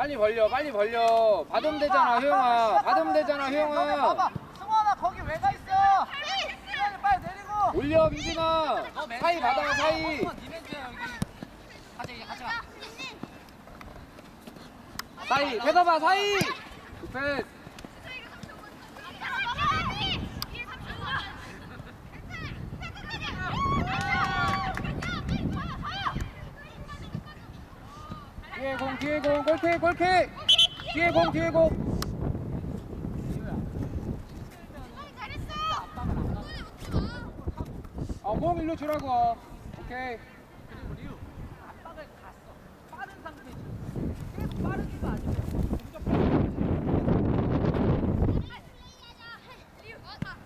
빨리 벌려 빨리 벌려 받으면 되잖아 효영아 받으면 되잖아 효영아 봐봐. 승원아 거기 왜 가 있어? 승원이 빨리 내리고. 올려 너 멘트야. 사이 받아 사이 승원 네 멘트야 여기. 가자 이제 가자. 사이 대답아 사이 굿패스 뒤에 공 뒤에 공 골킥 골킥! 뒤에 공 뒤에 공! 어, 공 일로 주라고. 오케이.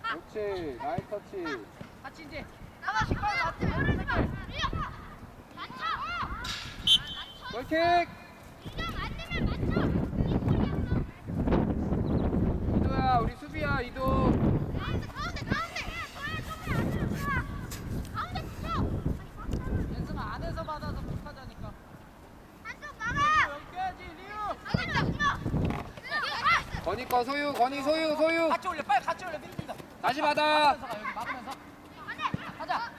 그렇지. 나이스 터치. 같이 이제 맞춰. 골킥 이도야 우리 수비야 이도 연승아 안에서 받아서 못하자니까. 여기 껴야지 리우. 건이 거 소유 건이 소유 소유 같이 올려 빨리 같이 올려 밀린다. 다시 받아 막으면서 가 여기 막으면서. 가자.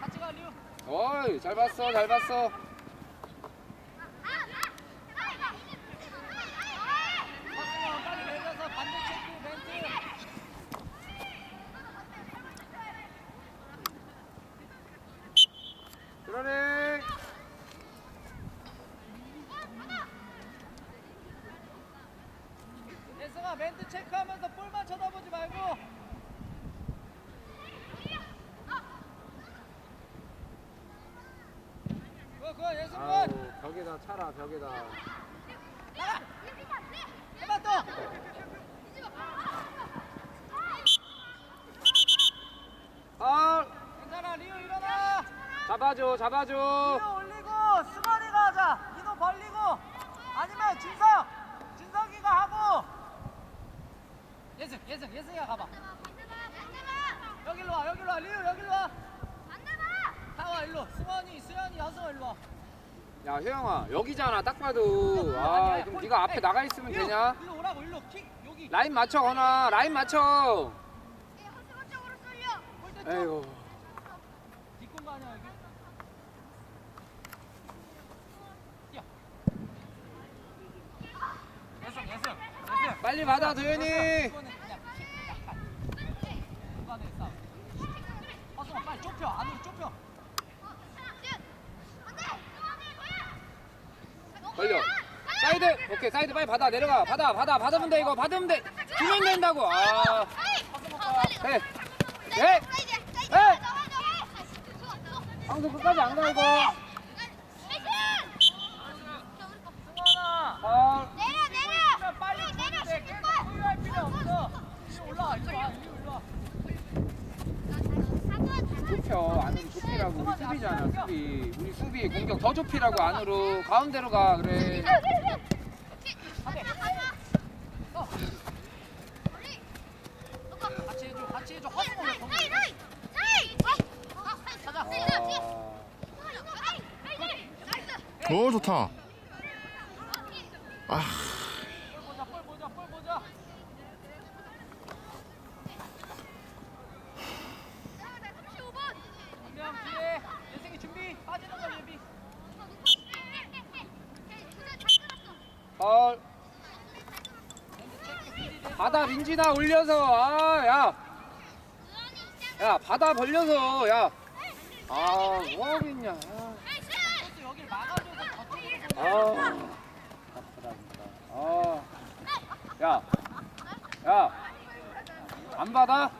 같이 가 리우. 어이 잘 봤어 잘 봤어 박승원 빨리 내려서 반대 체크 멘트. 그러네 멘트 체크하면서 볼만 쳐다보지 말고. 그거 그거 예승군. 아우 벽에다 차라 벽에다 나가. 해봐 또. 아 괜찮아 리우 일어나. 잡아줘 잡아줘 리우 올리고 승원이가 하자. 이도 벌리고 아니면 진석 진석이가 하고. 예승 예승 예승이가 가봐. 여기로 와 여기로 와 리우 여기로 와. 다와 일로 승원이 수현이 여승 일로 와. 야 효영아 여기잖아 딱 봐도. 아 그럼 네가 앞에 나가 있으면 되냐? 일로 오라고 일로 킥 여기. 라인 맞춰 건아 라인 맞춰. 골대 쪽. 에휴. 뒷공간 아니야 여기. 뛰어. 예승 예승 예승. 빨리 받아. 도현이. 빨리 좁혀 안으로 좁혀. 걸려. 사이드. 오케이 사이드 빨리 받아. 내려가. 받아 받아. 받으면 돼 이거. 받으면 돼. 주면 된다고. 아. 해. 해. 해. 방송 끝까지 안 가 이거 승원아. 아 그러면 빨리 주는데 계속 소유할 필요 없어. 일로 올라와 일로 와 일로 일로 와. 좁혀 안으로 좁히라고 우리 수비잖아 수비 우리 수비 공격 더 좁히라고 안으로 가운데로 가 그래 어. 같이 해줘 같이 해줘. 아, 오 좋다. 아 볼 보자 볼 보자 볼 보자. 한명 뒤에 예승이 준비 빠지는 거 예비. 내. 바다 민지나 올려서 아야 야 바다 벌려서 야아 뭐하고 있냐 아. 보내. 아, 아프다 진짜. 아, 야, 야, 안 받아?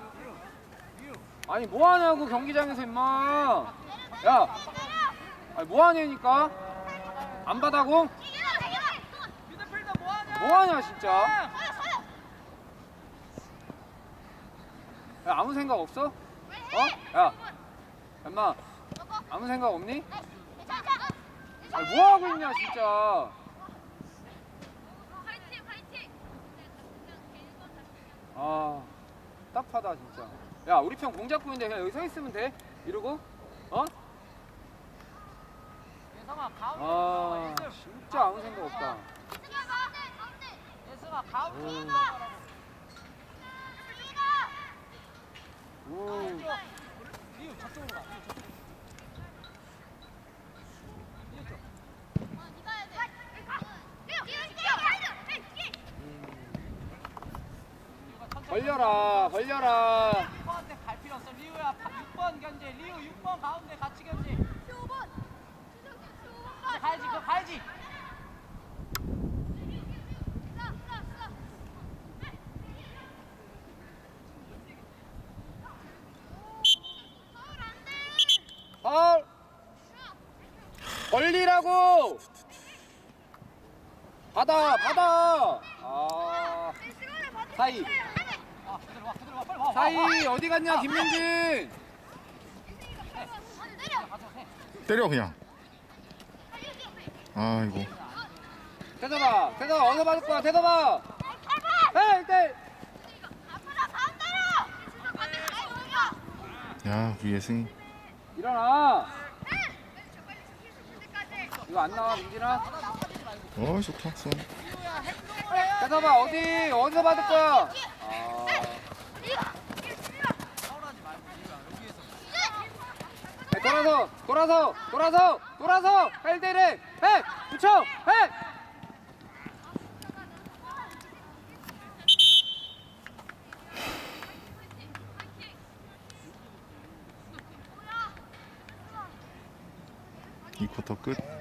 아니 뭐 하냐고 경기장에서 임마. 야, 아니 뭐 하냐니까? 안 받아고? 뭐하냐? 뭐 하냐 진짜? 야 아무 생각 없어? 어? 야, 엄마 아무 생각 없니? 아니 뭐 하고 있냐 진짜? 아, 답하다 진짜. 야, 우리 편 공 잡고 있는데 그냥 여기 서 있으면 돼? 이러고? 어? 가운데 아 진짜 아무 생각 없다 예승아 가운데 오. 들어가라고. 오. 왼쪽. 리우 저쪽으로 가 리우 저쪽으로 리우 쪽 리우가 천천히 벌려라 벌려라 6번한테 갈 필요 없어 리우야 6번 견제 리우 6번 가운데 같이 견제 가야지 그거 가야지 파울 벌리라고 받아 받아. 아. 사이. 사이 어디 갔냐 김민진 때려 그냥. 아이고. 대서봐 대서 어디서 받을 거야 대서봐. 해 일대 야 우리 예승이 일어나. 이거 안 나와 민진아 어 좋다 손 대서봐 어디 어디서 받을 거야? 아. 네, 돌아서 돌아서 돌아서 돌아서! 헬대를 해! 붙여 해! 이 쿼터 끝